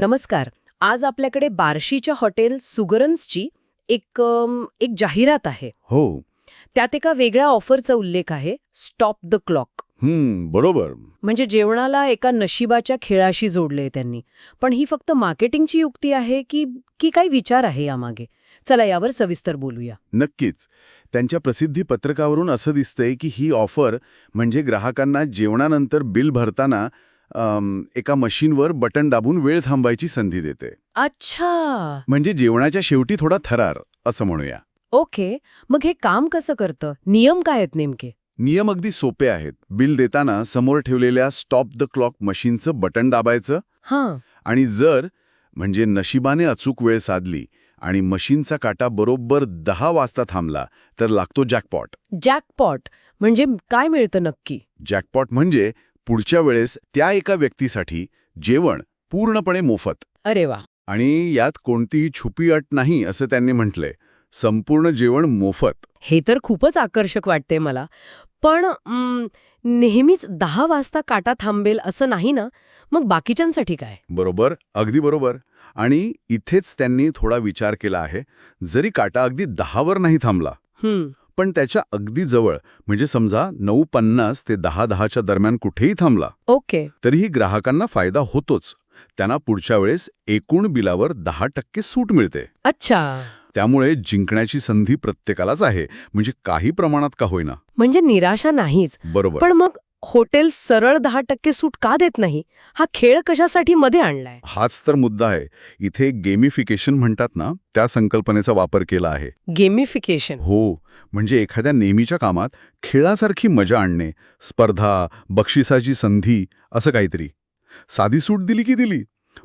नमस्कार. आज आपल्याकडे बार्शीच्या हॉटेल सुगरन्सची एक एक जाहिरात आहे. हो. त्यात एका वेगळ्या ऑफरचा उल्लेख आहे स्टॉप द क्लॉक. हम्म बरोबर. म्हणजे जेवणाला एका नशिबाच्या खेळाशी जोडले त्यांनी. पण ही फक्त मार्केटिंगची युक्ती आहे की की काही विचार आहे यामागे? चला यावर सविस्तर बोलूया. नक्कीच. त्यांच्या प्रसिद्धी पत्रकावरून असं दिसतंय की ही ऑफर म्हणजे ग्राहकांना जेवणानंतर बिल भरताना एका मशीनवर बटन दाबून वेळ थांबायची संधी देते. अच्छा! म्हणजे जेवणाच्या शेवटी थोडा थरार असं म्हणूया. ओके मग हे काम कसं करतं? नियम काय आहेत नेमके? नियम अगदी सोपे आहेत. बिल देताना समोर ठेवलेल्या स्टॉप द क्लॉक मशीनचं बटन दाबायचं हां. आणि जर म्हणजे नशिबाने अचूक वेळ साधली आणि मशीनचा काटा बरोबर दहा वाजता थांबला तर लागतो जॅकपॉट. जॅकपॉट म्हणजे काय मिळतं नक्की? जॅकपॉट म्हणजे पुढच्या वेळेस त्या एका व्यक्तीसाठी जेवण पूर्णपणे मोफत. अरे वा. आणि यात कोणतीही छुपी अट नाही असं त्यांनी म्हटलंय. संपूर्ण जेवण मोफत. हे तर खूपच आकर्षक वाटते मला. पण नेहमीच दहा वाजता काटा थांबेल असं नाही ना? मग बाकीच्यांसाठी काय? बरोबर अगदी बरोबर. आणि इथेच त्यांनी थोडा विचार केला आहे जरी काटा अगदी दहावर नाही थांबला. पण त्याच्या अगदी जवळ म्हणजे समजा नऊ पन्नास ते दहा दहाच्या दरम्यान कुठेही थांबला ओके. तरीही ग्राहकांना फायदा होतोच. त्यांना पुढच्या वेळेस एकूण बिलावर दहा टक्के सूट मिळते. अच्छा. त्यामुळे जिंकण्याची संधी प्रत्येकालाच आहे म्हणजे काही प्रमाणात का होईना. म्हणजे निराशा नाहीच. बरोबर. पण मग हॉटेल सरळ दहा टक्के सूट का देत नाही? हा खेळ कशासाठी मध्ये आणलाय? हाच तर मुद्दा आहे. इथे गेमिफिकेशन म्हणतात ना त्या संकल्पनेचा वापर केला आहे. गेमिफिकेशन हो. म्हणजे एखाद्या नेहमीच्या कामात खेळासारखी मजा आणणे स्पर्धा बक्षिसाची संधी असं काहीतरी. साधी सूट दिली की दिली.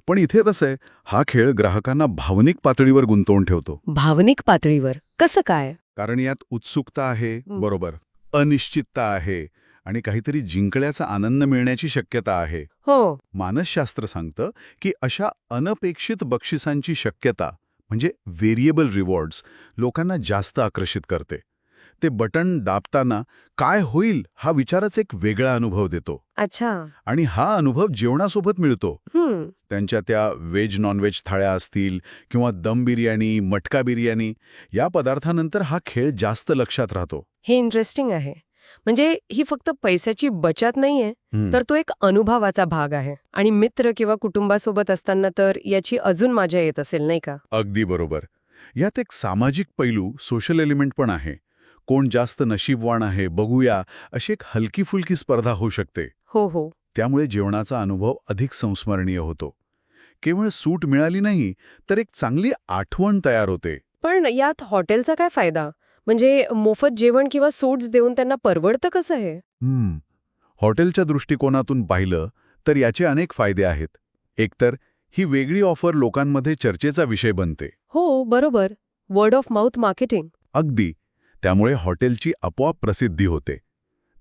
पण इथे कसं आहे हा खेळ ग्राहकांना भावनिक पातळीवर गुंतवून ठेवतो. भावनिक पातळीवर? कसं काय? कारण यात उत्सुकता आहे. बरोबर. अनिश्चितता आहे. आणि काहीतरी जिंकण्याचा आनंद मिळण्याची शक्यता आहे. हो. मानसशास्त्र सांगतं की अशा अनपेक्षित बक्षिसांची शक्यता म्हणजे व्हेरिएबल रिवॉर्ड्स लोकांना जास्त आकर्षित करते. ते बटन दाबताना काय होईल हा विचारच एक वेगळा अनुभव देतो. अच्छा. आणि हा अनुभव जेवणासोबत मिळतो. हम्म. त्यांच्या त्या व्हेज नॉनव्हेज थाळ्या असतील किंवा दम बिर्याणी मटका बिर्याणी या पदार्थानंतर हा खेळ जास्त लक्षात राहतो. हे इंटरेस्टिंग आहे. म्हणजे ही फक्त पैशाची बचत नाहीये तर तो एक अनुभवाचा भाग आहे. आणि मित्र किंवा कुटुंबासोबत असताना तर याची अजून मजा येत असेल नाही का? अगदी बरोबर. यात एक सामाजिक पैलू सोशल एलिमेंट पण आहे. कोण जास्त नशीबवान आहे बघूया अशी एक हलकी फुलकी स्पर्धा होऊ शकते. हो हो. त्यामुळे जेवणाचा अनुभव अधिक संस्मरणीय होतो. केवळ सूट मिळाली नाही तर एक चांगली आठवण तयार होते. पण यात हॉटेलचा काय फायदा? म्हणजे मोफत जेवण किंवा सूट्स देऊन त्यांना परवडतं कसं हे? हम्म. हॉटेलच्या दृष्टिकोनातून पाहिलं तर याचे अनेक फायदे आहेत. एकतर ही वेगळी ऑफर लोकांमध्ये चर्चेचा विषय बनते. हो बरोबर. वर्ड ऑफ माउथ मार्केटिंग अगदी. त्यामुळे हॉटेलची आपोआप प्रसिद्धी होते.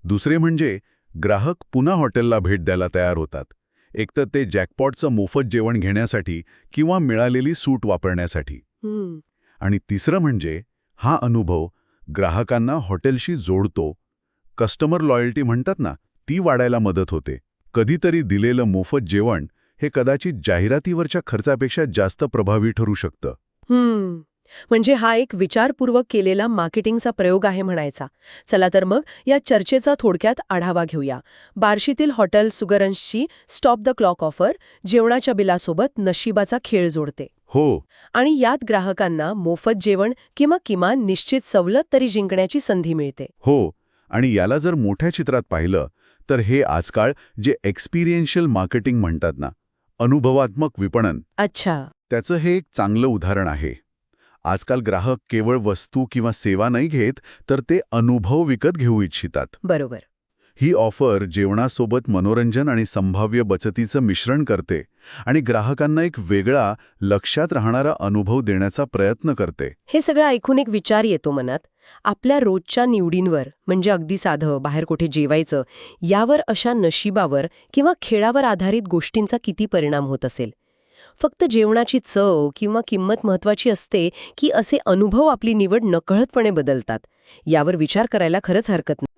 दुसरे म्हणजे ग्राहक पुन्हा हॉटेलला भेट द्यायला तयार होतात. एकतर ते जॅकपॉटचं मोफत जेवण घेण्यासाठी किंवा मिळालेली सूट वापरण्यासाठी. आणि तिसरं म्हणजे हा अनुभव ग्राहकांना हॉटेलशी जोडतो. कस्टमर लॉयल्टी म्हणतात ना ती वाढायला मदत होते. कधीतरी दिलेलं मोफत जेवण हे कदाचित जाहिरातीवरच्या खर्चापेक्षा जास्त प्रभावी ठरू शकतं. हम्म. म्हणजे हा एक विचारपूर्वक केलेला मार्केटिंगचा प्रयोग आहे म्हणायचा. चला तर मग या चर्चेचा थोडक्यात आढावा घेऊया. बार्शीतील हॉटेल सुगरन्सची स्टॉप द क्लॉक ऑफर जेवणाच्या बिलासोबत नशिबाचा खेळ जोडते. हो. आणि यात ग्राहकांना मोफत जेवण किंवा किमान निश्चित सवलत तरी जिंकण्याची संधी मिळते. हो. आणि याला जर मोठ्या चित्रात पाहिलं तर हे आजकाल जे एक्सपिरियन्शियल मार्केटिंग म्हणतात ना अनुभवात्मक विपणन. अच्छा. त्याचं हे एक चांगलं उदाहरण आहे. आजकाल ग्राहक केवळ वस्तू किंवा सेवा नाही घेत तर ते अनुभव विकत घेऊ इच्छितात. बरोबर. ही ऑफर जेवणासोबत मनोरंजन आणि संभाव्य बचतीचं मिश्रण करते आणि ग्राहकांना एक वेगळा लक्षात राहणारा अनुभव देण्याचा प्रयत्न करते. हे सगळं ऐकून एक विचार येतो मनात. आपल्या रोजच्या निवडींवर म्हणजे अगदी साधं बाहेर कुठे जेवायचं यावर अशा नशिबावर किंवा खेळावर आधारित गोष्टींचा किती परिणाम होत असेल? फक्त जेवणाची चव किंवा किंमत महत्वाची असते की असे अनुभव आपली निवड नकळतपणे बदलतात? यावर विचार करायला खरंच हरकत नाही.